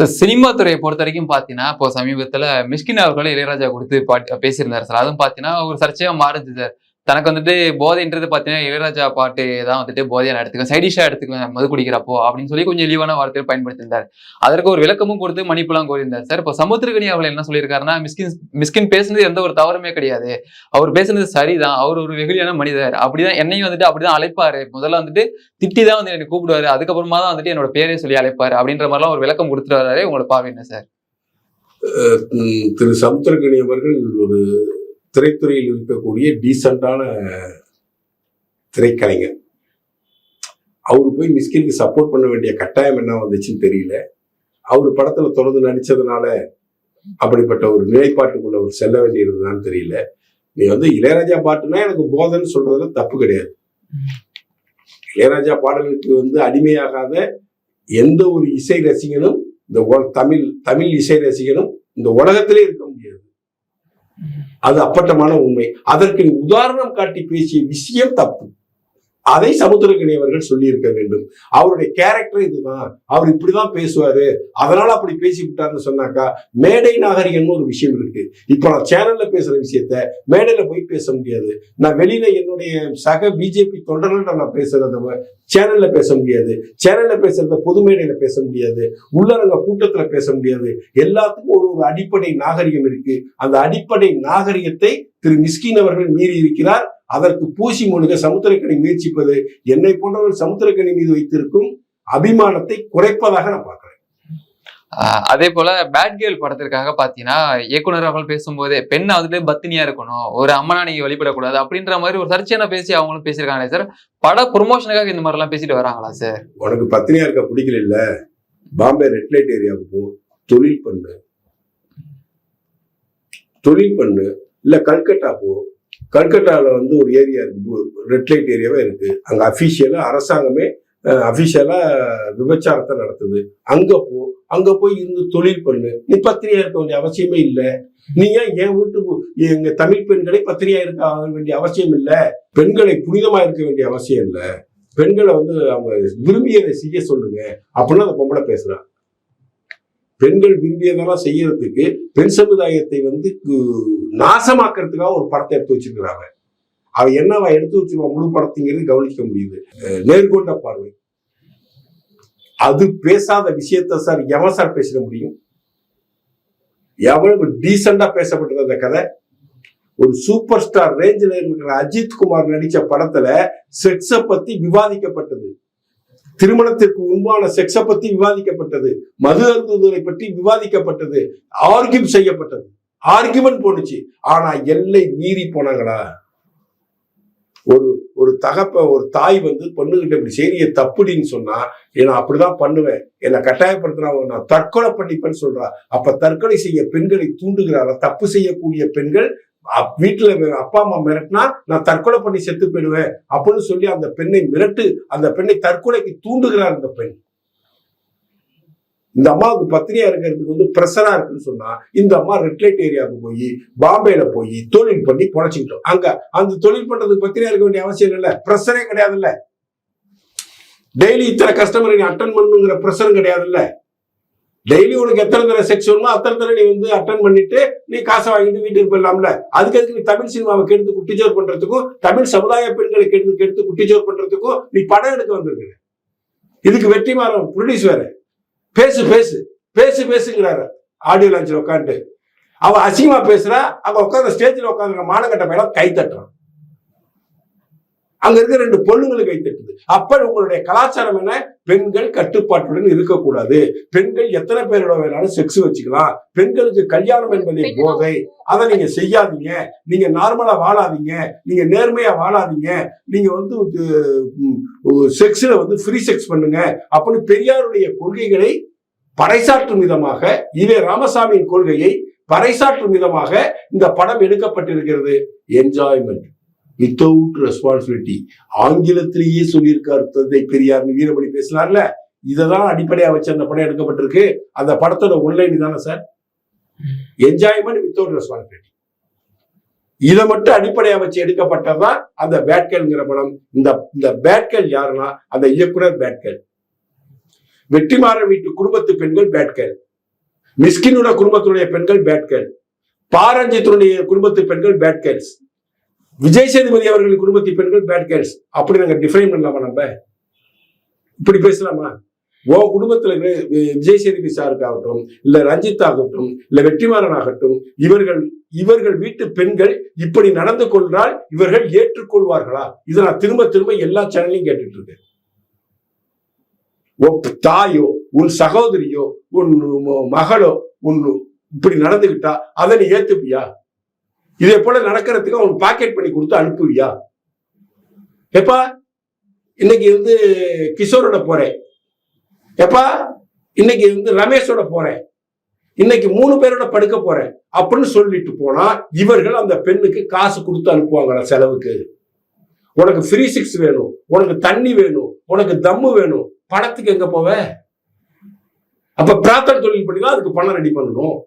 Cinema துறையை பொறுத்த வரைக்கும் பாத்தீங்கன்னா இப்போ சமீபத்துல மிஷ்கின் அவர்களும் இளையராஜா கொடுத்து பாட்டு பேசியிருந்தார் சார். அதுவும் பாத்தீங்கன்னா ஒரு சர்ச்சையா மாறுச்சு சார். தனக்கு வந்துட்டு போதைன்றது பார்த்தீங்கன்னா இளையராஜா பாட்டு தான் வந்துட்டு போதையை நான் எடுத்துக்குவேன். சைடிஷா எடுத்துக்குவேன். மது குடிக்கிறப்போ அப்படின்னு சொல்லி கொஞ்சம் இழிவான வார்த்தையை பயன்படுத்தியிருந்தார். அதற்கு ஒரு விளக்கமும் கொடுத்து மன்னிப்புலாம் கோரியிருந்தார். சார் இப்போ சமுத்திரகனி அவர்கள் என்ன சொல்லியிருக்காருன்னா மிஸ்கின் மிஸ்கின் பேசுனது எந்த ஒரு தவறுமே கிடையாது. அவர் பேசுனது சரிதான். அவர் ஒரு வெகுளியான மனிதர். அப்படிதான் என்னையும் வந்துட்டு அப்படிதான் அழைப்பாரு. முதல்ல வந்துட்டு திட்டி தான் வந்து என்னை கூப்பிடுவாரு. அதுக்கப்புறமா தான் வந்துட்டு என்னோட பேரே சொல்லி அழைப்பாரு. அப்படின்ற மாதிரிலாம் ஒரு விளக்கம் கொடுத்துட்டு வர்றாரு உங்களோட பார்வை என்ன சார் திரு சமுத்திரகனி அவர்கள் ஒரு திரைத்துறையில் இருக்கக்கூடிய டீசெண்டான திரைக்கலைஞர். அவர் போய் மிஸ்கினுக்கு சப்போர்ட் பண்ண வேண்டிய கட்டாயம் என்ன வந்துச்சுன்னு தெரியல. அவர் படத்தில் தொடர்ந்து நடித்ததுனால அப்படிப்பட்ட ஒரு நிலைப்பாட்டுக்குள்ள அவர் செல்ல வேண்டியிருந்ததான்னு தெரியல. நீ வந்து இளையராஜா பாட்டுனா எனக்கு போதன்னு சொல்றதுல தப்பு கிடையாது. இளையராஜா பாடலுக்கு வந்து அடிமையாகாத எந்த ஒரு இசை ரசிகனும் இந்த தமிழ் தமிழ் இசை ரசிகனும் இந்த உலகத்திலே இருக்க முடியாது. அது அப்பட்டமான உண்மை. அதற்கு உதாரணம் காட்டி பேசிய விஷயம் தப்பு. அதை சமுத்திரக்கணி அவர்கள் சொல்லியிருக்க வேண்டும். அவருடைய கேரக்டர் இதுதான். அவர் இப்படிதான் பேசுவாரு. அதனால அப்படி பேசி விட்டாருன்னு சொன்னாக்கா மேடை நாகரிகம்னு ஒரு விஷயம் இருக்கு. இப்ப நான் சேனல்ல பேசுற விஷயத்த மேடையில போய் பேச முடியாது. நான் வெளியில என்னுடைய சக பிஜேபி தொண்டர்கள்ட்ட நான் பேசுறத சேனல்ல பேச முடியாது. சேனல்ல பேசுறத பொது மேடையில பேச முடியாது. உள்ளரங்க கூட்டத்துல பேச முடியாது. எல்லாத்துக்கும் ஒரு ஒரு அடிப்படை நாகரிகம் இருக்கு. அந்த அடிப்படை நாகரிகத்தை திரு மிஸ்கின் அவர்கள் மீறி இருக்கிறார் அதற்கு பூசி முழுக சமுத்திரக்கணி முயற்சிப்பது என்னை போன்றவர்கள் சமுத்திரக்கணி மீது வைத்திருக்கும் அபிமானத்தை குறைப்பதாக நான் பார்க்கிறேன். அதே போல பேட் கேர்ள் படத்திற்காக பாத்தீங்கன்னா இயக்குனர் அவர்கள் பேசும்போதே பெண் வந்துட்டு பத்தினியா இருக்கணும் ஒரு அம்மனா நீங்க வெளிப்படக்கூடாது அப்படின்ற மாதிரி ஒரு சர்ச்சையான பேசி அவங்களும் பேசியிருக்காங்களே சார். பட ப்ரொமோஷனுக்காக இந்த மாதிரிலாம் பேசிட்டு வராங்களா சார்? உனக்கு பத்தினியா இருக்க பிடிக்கல இல்ல பாம்பே ரெட் லைட் ஏரியாவுக்கு போ தொழில் பண்ணு. தொழில் பண்ணு. இல்ல கல்கட்டா போ கல்கட்டாவில் வந்து ஒரு ஏரியா இருக்கு. ரெட் லைட் ஏரியாவே இருக்கு. அங்கே அஃபிஷியலாக அரசாங்கமே அஃபிஷியலாக விபச்சாரத்தை நடத்துது. அங்கே போ அங்கே போய் இருந்து தொழில் பண்ணு. நீ பத்திரியா இருக்க வேண்டிய அவசியமே இல்லை. நீ ஏன் என் வீட்டுக்கு எங்க தமிழ் பெண்களை பத்திரியா இருக்க வேண்டிய அவசியம் இல்லை. பெண்களை புனிதமா இருக்க வேண்டிய அவசியம் இல்லை. பெண்களை வந்து அவங்க விரும்பியதை செய்ய சொல்லுங்க. அப்படின்னு அந்த பொம்பளை பேசுறான் பெண்கள் விரும்பியதெல்லாம் செய்யறதுக்கு பெண் சமுதாயத்தை வந்து நாசமாக்குறதுக்காக ஒரு படத்தை எடுத்து வச்சிருக்கிறாங்க. அவ என்னவா எடுத்து வச்சிருவா முழு படத்தைங்கிறது கவனிக்க முடியுது. நேர்கொண்ட பார்வை. அது பேசாத விஷயத்த சார் எவன் சார் பேசிட முடியும்? எவ்வளவு டீசெண்டா பேசப்பட்டது அந்த கதை. ஒரு சூப்பர் ஸ்டார் ரேஞ்சில் இருக்கிற அஜித் குமார் நடிச்ச படத்துல செட்ஸை பத்தி விவாதிக்கப்பட்டது. திருமணத்திற்கு முன்பான செக்ஸ பத்தி விவாதிக்கப்பட்டது. மது அருந்துதலை பற்றி விவாதிக்கப்பட்டது. ஆர்கியூம் செய்யப்பட்டது. ஆர்கியூமெண்ட் போனுச்சு ஆனா எல்லை மீறி போனாங்களா? ஒரு ஒரு தகப்ப ஒரு தாய் வந்து பொண்ணுகிட்ட இப்படி செய்திய தப்புடின்னு சொன்னா நான் அப்படிதான் பண்ணுவேன். என்னை கட்டாயப்படுத்தினா நான் தற்கொலை பண்ணிப்பேன்னு சொல்றா. அப்ப தற்கொலை செய்ய பெண்களை தூண்டுகிறாரா? தப்பு செய்யக்கூடிய பெண்கள் வீட்டுல அப்பா அம்மா மிரட்டினா நான் தற்கொலை பண்ணி செத்து போயிடுவேன் அப்படின்னு சொல்லி அந்த பெண்ணை மிரட்டு அந்த பெண்ணை தற்கொலைக்கு தூண்டுகிறார் அந்த பெண். இந்த அம்மாவுக்கு பத்திரியா இருக்கிறதுக்கு வந்து பிரஷரா இருக்குன்னு சொன்னா இந்த அம்மா ரெட்லைட் ஏரியாவுக்கு போய் பாம்பேல போய் தொழில் பண்ணி பொழைச்சிக்கிட்டோம். அங்க அந்த தொழில் பண்றதுக்கு பத்திரியா இருக்க வேண்டிய அவசியம் இல்ல ப்ரெஷரே கிடையாதுல்ல. டெய்லி இத்தனை கஸ்டமரை அட்டன் பண்ணுங்கிற ப்ரெஷரும் கிடையாதுல்ல. டெய்லி உனக்கு எத்தனை தடவை செக்ஸ் வேணுமோ அத்தனை தடவை நீ வந்து அட்டன் பண்ணிட்டு நீ காசை வாங்கிட்டு வீட்டுக்கு போயிடலாம்ல. அதுக்கு அதுக்கு நீ தமிழ் சினிமாவை கெடுத்து குட்டிச்சோர் பண்றதுக்கும் தமிழ் சமுதாய பெண்களை கெடுத்து கெடுத்து குட்டிச்சோர் பண்றதுக்கும் நீ படம் எடுக்க வந்திருக்க இதுக்கு வெற்றி மாறும் ப்ரொடியூஸ் வேற. பேசு பேசு. பேசு பேசுங்கிறாரு. ஆடியோ லான்ச்சில் உட்காந்துட்டு அவன் அசிங்கமா பேசுறா. அவன் உட்காந்து ஸ்டேஜில் உட்காந்துருக்க மானக்கட்ட மேல கை தட்டுறான். அங்க இருக்க ரெண்டு பொண்ணுங்களுக்கு கை தட்டுது அப்ப உங்களுடைய கலாச்சாரம் என்ன? பெண்கள் கட்டுப்பாட்டுடன் இருக்கக்கூடாது. பெண்கள் எத்தனை பேரோட வேணாலும் செக்ஸ் வச்சுக்கலாம். பெண்களுக்கு கல்யாணம் என்பதை போதை. அதை நீங்க செய்யாதீங்க. நீங்க நார்மலா வாழாதீங்க. நீங்க நேர்மையா வாழாதீங்க. நீங்க வந்து செக்ஸ்ல வந்து ஃப்ரீ செக்ஸ் பண்ணுங்க. அப்படின்னு பெரியாருடைய கொள்கைகளை பறைசாற்றும் விதமாக இதே ராமசாமியின் கொள்கையை பறைசாற்றும் விதமாக இந்த படம் எடுக்கப்பட்டிருக்கிறது. என்ஜாய்மெண்ட் வித்தவுட் ரெஸ்பான்சிபிலிட்டி ஆங்கிலத்திலேயே சொல்லியிருக்கார் தந்தை பெரியார். வீரமணி பேசினார்ல? இததான் அடிப்படையா வச்சு அந்த படம் எடுக்கப்பட்டிருக்கு. அந்த படத்தோட ஒன்லைன் தானே சார்? என்ஜாய்மெண்ட் வித்தவுட் ரெஸ்பான்சிபிலிட்டி இதை மட்டும் அடிப்படையா வச்சு எடுக்கப்பட்டதுதான் அந்த பேட்கேல்ங்கிற படம். இந்த இந்த பேட்கேல் யாருன்னா அந்த இயக்குனர் பேட்கேல் வெற்றிமாறன் வீட்டு குடும்பத்து பெண்கள் பேட்கேல் மிஸ்கினோட குடும்பத்துடைய பெண்கள் பேட் பாரஞ்சித்துடைய குடும்பத்து பெண்கள் பேட் விஜய் சேதுபதி அவர்களின் குடும்பத்து பெண்கள் பேட் கேர்ள்ஸ் அப்படி நாங்கள் டிஃபைன் பண்ணலாமா நம்ம? இப்படி பேசலாமா? ஓ குடும்பத்துல விஜய் சேதுபதி சாருக்காகட்டும் இல்ல ரஞ்சித் ஆகட்டும் இல்ல வெற்றிமாறன் ஆகட்டும் இவர்கள் இவர்கள் வீட்டு பெண்கள் இப்படி நடந்து கொள்றால் இவர்கள் ஏற்றுக்கொள்வார்களா? இதை நான் திரும்ப திரும்ப எல்லா சேனலையும் கேட்டுட்டு இருக்கேன் தாயோ உன் சகோதரியோ உன் மகளோ உன் இப்படி நடந்துகிட்டா அதை நீ ஏத்துப்பியா? இதே போல நடக்கிறதுக்கு அவன் பாக்கெட் பண்ணி கொடுத்து அனுப்புவியா? எப்பா இன்னைக்கு வந்து கிஷோரோட போறேன். எப்பா இன்னைக்கு வந்து ரமேஷோட போறேன். இன்னைக்கு மூணு பேரோட படுக்க போறேன். அப்படின்னு சொல்லிட்டு போனா இவர்கள் அந்த பெண்ணுக்கு காசு கொடுத்து அனுப்புவாங்களா செலவுக்கு? உனக்கு ஃப்ரீ சிக்ஸ் வேணும். உனக்கு தண்ணி வேணும். உனக்கு தம்மு வேணும். பணத்துக்கு எங்க போவ? அப்ப பிரார்த்தனை தொழில் பண்ணினா அதுக்கு பணம் ரெடி பண்ணணும்.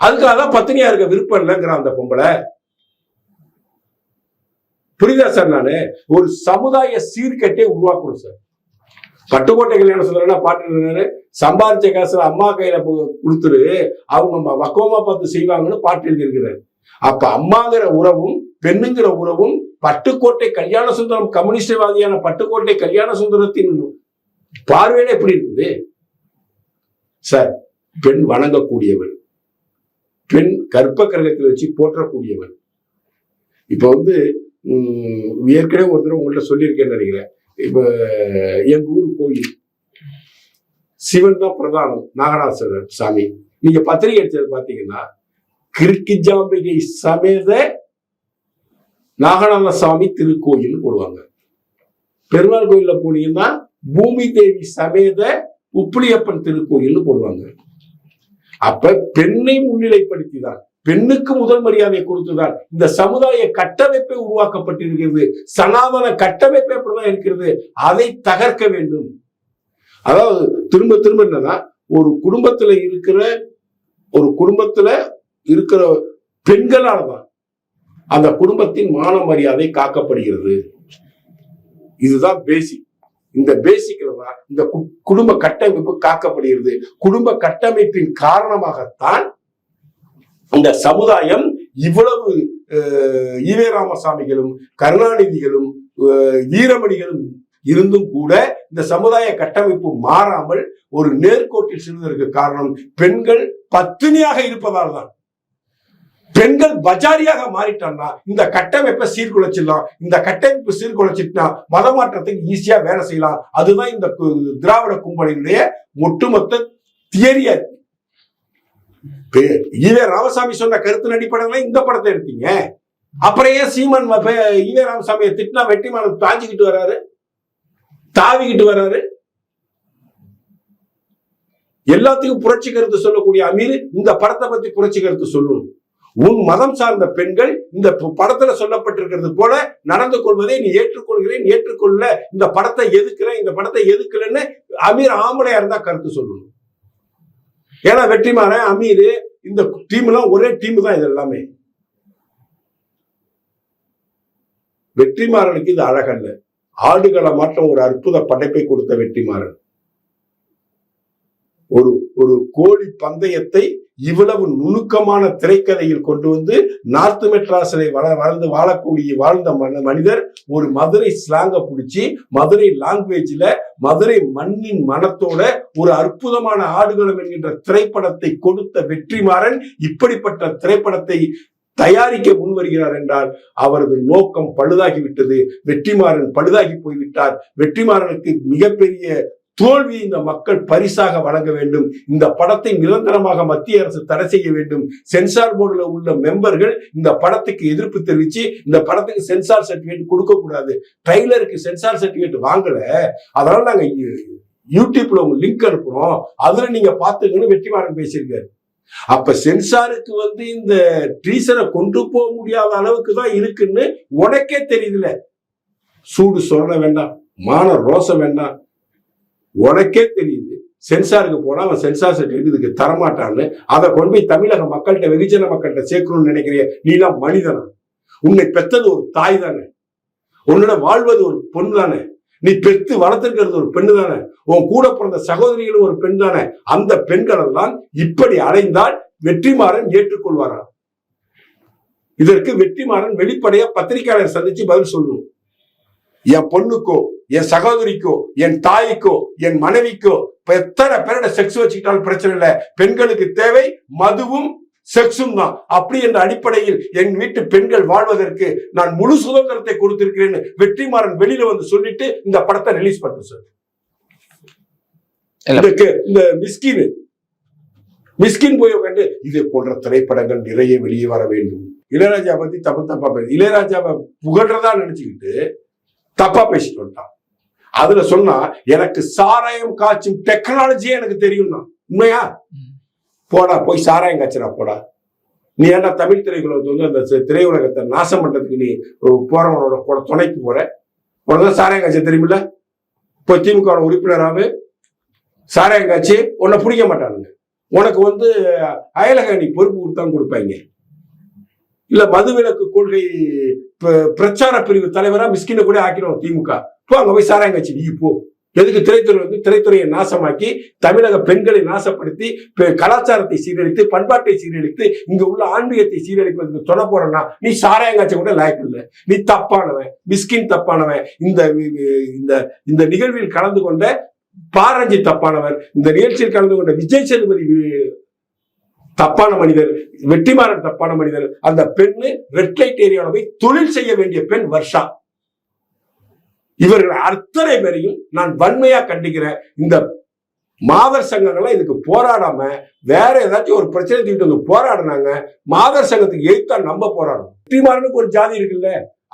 அதுக்காக தான் பத்தினியா இருக்க விருப்பம் இல்லைங்கிற அந்த பொம்பளை. புரியுதா சார் நானு? ஒரு சமுதாய சீர்கட்டே உருவாக்கணும் சார். பட்டுக்கோட்டை கல்யாணம் சொல்றேன்னா பாட்டு சம்பாதிச்ச காசுல அம்மா கையில கொடுத்துரு. அவங்க வக்கோமா பார்த்து செய்வாங்கன்னு பாட்டு எழுதியிருக்கிறாரு. அப்ப அம்மாங்கிற உறவும் பெண்ணுங்கிற உறவும் பட்டுக்கோட்டை கல்யாண சுந்தரம் கம்யூனிஸ்டவாதியான பட்டுக்கோட்டை கல்யாண சுந்தரத்தின் பார்வையில எப்படி இருக்குது? சார் பெண் வணங்கக்கூடியவன் பெண் கற்ப கிரகத்தில் வச்சு போற்றக்கூடியவன். இப்போ வந்து ஏற்கனவே ஒரு தடவை சொல்லியிருக்கேன் சொல்லியிருக்கேன்னு நினைக்கிறேன். இப்போ எங்கள் ஊர் கோயில் சிவன் தான் பிரதானம் நாகநாதர் சாமி. நீங்க பத்திரிகை அடிச்சது பாத்தீங்கன்னா கிருக்கிஜாம்பிகை சமேத நாகநாத சாமி திருக்கோயில் போடுவாங்க. பெருமாள் கோயில்ல போனீங்கன்னா பூமி தேவி சமேத உப்புளியப்பன் திருக்கோயில்னு போடுவாங்க. அப்ப பெண்ணை முன்னிலைப்படுத்திதான் பெண்ணுக்கு முதல் மரியாதை கொடுத்துதான் இந்த சமுதாய கட்டமைப்பை உருவாக்கப்பட்டிருக்கிறது. சனாதன கட்டமைப்பு அப்படிதான் இருக்கிறது. அதை தகர்க்க வேண்டும். அதாவது திரும்ப திரும்ப என்னன்னா ஒரு குடும்பத்துல இருக்கிற ஒரு குடும்பத்துல இருக்கிற பெண்களால தான் அந்த குடும்பத்தின் மான மரியாதை காக்கப்படுகிறது. இதுதான் பேசிக் இந்த பேசிக்ல தான் இந்த குடும்ப கட்டமைப்பு காக்கப்படுகிறது. குடும்ப கட்டமைப்பின் காரணமாகத்தான் இந்த சமுதாயம் இவ்வளவு ஈவே ராமசாமிகளும் கருணாநிதிகளும் வீரமணிகளும் இருந்தும் கூட இந்த சமுதாய கட்டமைப்பு மாறாமல் ஒரு நேர்கோட்டில் செல்வதற்கு காரணம் பெண்கள் பத்தினியாக இருப்பதால் தான். பெண்கள் பஜாரியாக மாறிட்டான்னா இந்த கட்டமைப்பை சீர்குலைச்சிடலாம் இந்த கட்டமைப்பு சீர்குலைச்சிட்டா மதமாற்றத்துக்கு ஈஸியா வேலை செய்யலாம். அதுதான் இந்த திராவிட கும்பலினுடைய ஒட்டுமொத்த தியரியா ஈவே ராமசாமி சொன்ன கருத்து அடிப்படையில இந்த படத்தை எடுத்தீங்க. அப்புறம் ஏன் சீமன் ஈவே ராமசாமியை திட்டினா வெட்டிமானம் தாஞ்சிக்கிட்டு வராரு? தாவிக்கிட்டு வராரு? எல்லாத்துக்கும் புரட்சி கருத்து சொல்லக்கூடிய அமீர் இந்த படத்தை பத்தி புரட்சி கருத்து சொல்லணும் உன் மதம் சார்ந்த பெண்கள் இந்த படத்துல சொல்லப்பட்டிருக்கிறது போல நடந்து கொள்வதை நீ ஏற்றுக்கொள்கிறேன் ஏற்றுக்கொள்ள. இந்த படத்தை எதுக்குறேன் இந்த படத்தை எதுக்குறேன்னு அமீர் ஆம்பளையா இருந்தா கருத்து சொல்லணும். ஏன்னா வெற்றிமாறன் அமீர் இந்த டீம் எல்லாம் ஒரே டீம் தான் இது எல்லாமே வெற்றிமாறனுக்கு இது அழகல்ல. ஆடுகளை மாற்றம் ஒரு அற்புத படைப்பை கொடுத்த வெற்றிமாறன். ஒரு ஒரு கோழி பந்தயத்தை இவ்வளவு நுணுக்கமான திரைக்கதையில் கொண்டு வந்து நார்த்து மெட்ராஸில் வள வளர்ந்து வாழக்கூடிய வாழ்ந்த மன- மனிதர் ஒரு மதுரை ஸ்லாங்கை பிடிச்சி மதுரை லாங்குவேஜ்ல மதுரை மண்ணின் மனத்தோட ஒரு அற்புதமான ஆடுகளம் என்கின்ற திரைப்படத்தை கொடுத்த வெற்றிமாறன் இப்படிப்பட்ட திரைப்படத்தை தயாரிக்க முன்வருகிறார் என்றால் அவரது நோக்கம் பழுதாகிவிட்டது. வெற்றிமாறன் பழுதாகி போய்விட்டார். வெற்றிமாறனுக்கு மிகப்பெரிய தோல்வி இந்த மக்கள் பரிசாக வழங்க வேண்டும். இந்த படத்தை நிரந்தரமாக மத்திய அரசு தடை செய்ய வேண்டும். சென்சார் போர்டுல உள்ள மெம்பர்கள் இந்த படத்துக்கு எதிர்ப்பு தெரிவித்து இந்த படத்துக்கு சென்சார் சர்டிஃபிகேட் கொடுக்கக்கூடாது ட்ரைலருக்கு சென்சார் சர்டிஃபிகேட் வாங்கல. அதனால நாங்க யூடியூப்ல உங்க லிங்க் அனுப்புறோம். அதுல நீங்க பாத்துக்கன்னு வெற்றிமாறன் பேசியிருக்காரு. அப்ப சென்சாருக்கு வந்து இந்த டீசரை கொண்டு போக முடியாத அளவுக்கு தான் இருக்குன்னு உனக்கே தெரியுதுல சூடு சொல்ல வேண்டாம் மான ரோசம் வேண்டாம் உனக்கே தெரியுது. சென்சாருக்கு போனா அவன் சென்சார் சர்டிஃபிகேட் இதுக்கு தரமாட்டான்னு. அதை கொண்டு போய் தமிழக மக்கள்கிட்ட வெகுஜன மக்கள்கிட்ட சேர்க்கணும்னு நினைக்கிறிய. நீலாம் மனிதனா. உன்னை பெத்தது ஒரு தாய் தானே. உன்னோட வாழ்வது ஒரு பொண்ணு தானே. நீ பெத்து வளர்த்திருக்கிறது ஒரு பெண்ணு தானே. உன் கூட பிறந்த சகோதரிகளும் ஒரு பெண் தானே. அந்த பெண்களெல்லாம் இப்படி அடைந்தால் வெற்றிமாறன் ஏற்றுக்கொள்வாரா இதற்கு வெற்றிமாறன் வெளிப்படையா பத்திரிகையாளர் சந்திச்சு பதில் சொல்லணும் என் பொண்ணுக்கோ என் சகோதரிக்கோ என் தாய்க்கோ என் மனைவிக்கோ எத்தனை பேரோட செக்ஸ் வச்சுக்கிட்டாலும் பிரச்சனை இல்லை. பெண்களுக்கு தேவை மதுவும் செக்ஸும் தான். அப்படி என்ற அடிப்படையில் என் வீட்டு பெண்கள் வாழ்வதற்கு நான் முழு சுதந்திரத்தை கொடுத்திருக்கிறேன்னு வெற்றிமாறன் வெளியில வந்து சொல்லிட்டு இந்த படத்தை ரிலீஸ் பண்ண சார். இதுக்கு இந்த மிஸ்கின் மிஸ்கின் போய் உட்காந்து இதே போன்ற திரைப்படங்கள் நிறைய வெளியே வர வேண்டும். இளையராஜா பத்தி தப்பு தப்பா பேச இளையராஜாவை புகழ்றதா நினைச்சுக்கிட்டு தப்பா பேசிட்டு வந்துட்டான். அதுல சொன்னா எனக்கு சாராயம் காய்ச்சும் டெக்னாலஜியே எனக்கு தெரியும்னா. உண்மையா? போடா போய் சாராயம் காய்ச்சறா போடா. நீ ஏன்டா தமிழ் திரைக்குலகத்தை வந்து அந்த திரையுலகத்தை நாசம் பண்றதுக்கு நீ போறவனோட கூட துணைக்கு போற? உனக்கு சாராயம் காய்ச்ச தெரியுமில்ல? இப்போ திமுக வோட உறுப்பினராக சாராயம் காய்ச்சி உன்னை பிடிக்க மாட்டானுங்க. உனக்கு வந்து அயலக நீ பொறுப்பு கொடுத்தான் கொடுப்பாங்க இல்ல மதுவிலக்கு கொள்கை பிரச்சார பிரிவு தலைவரா மிஸ்கினை கூட ஆக்கிடும் திமுக. போ அங்க போய் சாராயம் காய்ச்சி நீ போ. எதுக்கு திரைத்துறை வந்து திரைத்துறையை நாசமாக்கி தமிழக பெண்களை நாசப்படுத்தி கலாச்சாரத்தை சீரழித்து பண்பாட்டை சீரழித்து இங்க உள்ள ஆன்மீகத்தை சீரழிப்பதற்கு தொட போறேன்னா நீ சாராயங்காட்சி கூட லாய்க்கு இல்லை. நீ தப்பானவன் மிஸ்கின் தப்பானவன் இந்த இந்த இந்த நிகழ்வில் கலந்து கொண்ட பாரஞ்சி தப்பானவர் இந்த நிகழ்ச்சியில் கலந்து கொண்ட விஜய் சேதுபதி தப்பான மனிதர் வெற்றிமாறன் தப்பான மனிதர் அந்த பெண்ணு ரெட் லைட் ஏரியாவில் போய் தொழில் செய்ய வேண்டிய பெண் வருஷா. இவர்கள் அத்தனை பேரையும் நான் வன்மையா கண்டிக்கிறேன் இந்த மாதர் சங்கங்கள்லாம் இதுக்கு போராடாம வேற ஏதாச்சும் ஒரு பிரச்சனை தூக்கிட்டு வந்து போராடினாங்க. மாதர் சங்கத்துக்கு எய்த்தா நம்ம போராடணும் வெற்றிமாறனுக்கு ஒரு ஜாதி இருக்குல்ல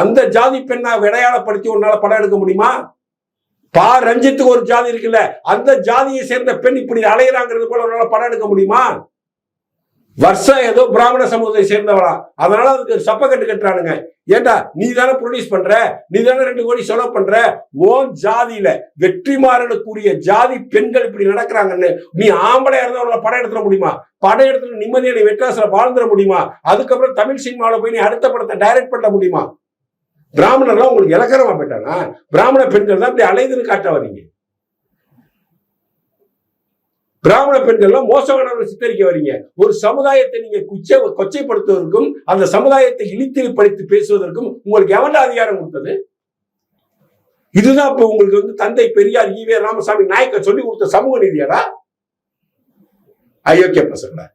அந்த ஜாதி பெண்ணா விடையாளப்படுத்தி உன்னால படம் எடுக்க முடியுமா? பா ரஞ்சித்துக்கு ஒரு ஜாதி இருக்குல்ல அந்த ஜாதியை சேர்ந்த பெண் இப்படி அலையிறாங்கிறது போல உன்னால படம் எடுக்க முடியுமா? வருஷம் ஏதோ பிராமண சமூகத்தை சேர்ந்தவளா. அதனால அதுக்கு சப்பக்கட்டு கட்டுறானுங்க. ஏண்டா நீ தானே ப்ரொடியூஸ் பண்ற? நீ தானே ரெண்டு கோடி செலவு பண்ற? ஓன் ஜாதியில வெற்றிமாறனுக்குரிய ஜாதி பெண்கள் இப்படி நடக்கிறாங்கன்னு நீ ஆம்பளை இருந்தவங்கள படம் எடுத்துட முடியுமா? படம் எடுத்துல நிம்மதியை நீ வெட்ராஸ்ல வாழ்ந்துட முடியுமா? அதுக்கப்புறம் தமிழ் சினிமாவில் போய் நீ அடுத்த படத்தை டைரக்ட் பண்ண முடியுமா? பிராமணர்லாம் உங்களுக்கு இலக்கரமா போயிட்டானா? பிராமண பெண்கள் தான் இப்படி அலைதுன்னு காட்ட வரீங்க பிராமண பெண்கள்லாம் மோசமானவர்கள் சித்தரிக்க வரீங்க. ஒரு சமுதாயத்தை நீங்க குச்ச கொச்சைப்படுத்துவதற்கும் அந்த சமுதாயத்தை இழித்திருப்படுத்தி பேசுவதற்கும் உங்களுக்கு எவன்டா அதிகாரம் கொடுத்தது? இதுதான் இப்ப உங்களுக்கு வந்து தந்தை பெரியார் ஈவே ராமசாமி நாயக்க சொல்லி கொடுத்த சமூக நீதியாடா? அயோக்கிய பசங்களா